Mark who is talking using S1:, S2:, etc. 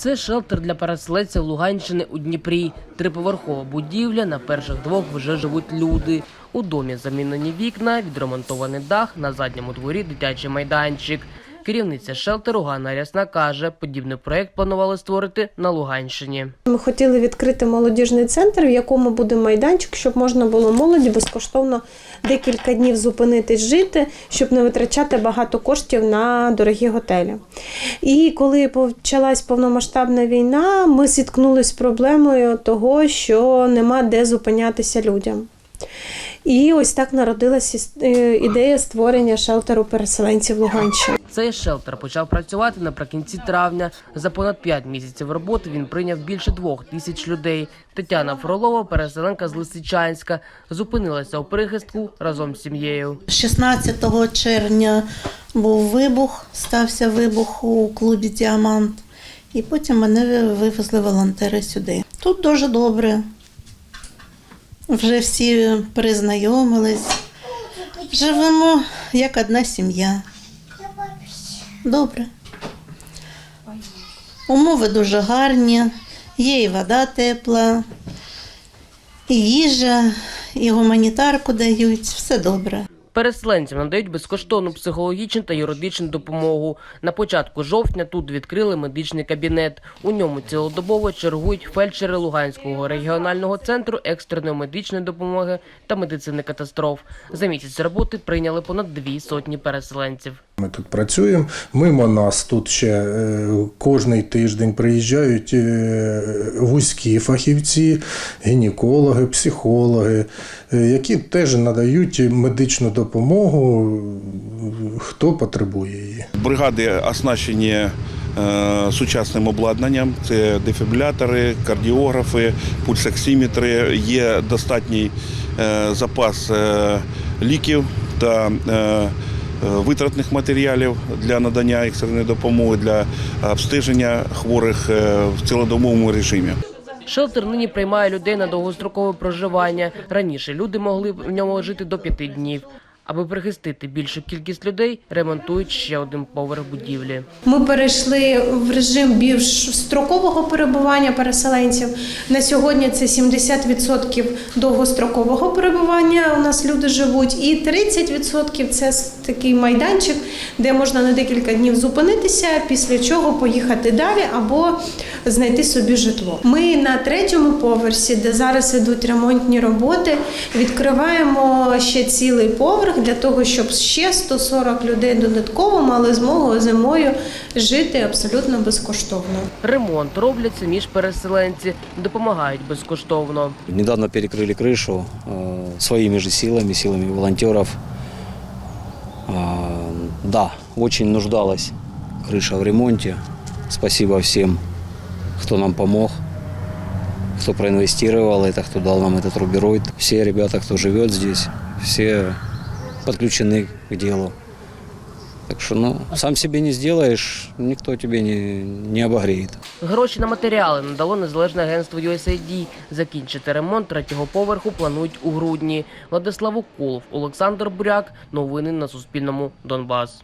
S1: Це шелтер для переселенців Луганщини у Дніпрі. Триповерхова будівля. На перших двох вже живуть люди. У домі замінені вікна, відремонтований дах, на задньому дворі дитячий майданчик. Керівниця шелтеру Ганна Рясна каже, подібний проект планували створити на Луганщині.
S2: Ми хотіли відкрити молодіжний центр, в якому буде майданчик, щоб можна було молоді безкоштовно декілька днів зупинитись жити, щоб не витрачати багато коштів на дорогі готелі. І коли почалась повномасштабна війна, ми зіткнулися з проблемою того, що нема де зупинятися людям. І ось так народилася е, ідея створення шелтеру переселенців Луганщини.
S1: Цей шелтер почав працювати наприкінці травня. За понад 5 місяців роботи він прийняв більше двох тисяч людей. Тетяна Фролова, переселенка з Лисичанська, зупинилася у прихистку разом з сім'єю.
S3: 16 червня був вибух, стався вибух у клубі Діамант. І потім мене вивезли волонтери сюди. Тут дуже добре. Вже всі признайомились. Живемо як одна сім'я. Добре. Умови дуже гарні, є і вода тепла, і їжа, і гуманітарку дають, все добре.
S1: Переселенцям надають безкоштовну психологічну та юридичну допомогу. На початку жовтня тут відкрили медичний кабінет. У ньому цілодобово чергують фельдшери Луганського регіонального центру екстреної медичної допомоги та медицини катастроф. За місяць роботи прийняли понад дві сотні переселенців.
S4: Ми тут працюємо. Мимо нас тут ще е, кожний тиждень приїжджають е, вузькі фахівці, гінекологи, психологи, е, які теж надають медичну допомогу, хто потребує її.
S5: Бригади оснащені сучасним обладнанням. Це дефібрилятори, кардіографи, пульсоксиметри. Є достатній запас ліків та витратних матеріалів для надання екстреної допомоги для обстеження хворих е, в цілодомовому режимі.
S1: Шелтер нині приймає людей на довгострокове проживання. Раніше люди могли в ньому жити до п'яти днів. Аби прихистити більшу кількість людей, ремонтують ще один поверх будівлі.
S2: Ми перейшли в режим більш строкового перебування переселенців. На сьогодні це 70% довгострокового перебування. У нас люди живуть, і 30% це такий майданчик, де можна на декілька днів зупинитися, після чого поїхати далі або знайти собі житло. Ми на третьому поверсі, де зараз ідуть ремонтні роботи, відкриваємо ще цілий поверх для того, щоб ще 140 людей додатково мали змогу зимою жити абсолютно безкоштовно.
S1: Ремонт роблять самі ж переселенці, допомагають безкоштовно.
S6: Недавно перекрыли крышу э, своими же силами, силами волонтеров. А, Да, очень нуждалась крыша в ремонте. Спасибо всем, кто нам помог, кто проинвестировал это, кто дал нам этот рубероид. Все ребята, кто живет здесь, все подключены к делу. Так що ну, сам собі не зробиш, ніхто тебе не, не обогріє.
S1: Гроші на матеріали надало незалежне агентство USAID. Закінчити ремонт третього поверху планують у грудні. Владислав Уколов, Олександр Буряк. Новини на Суспільному. Донбас.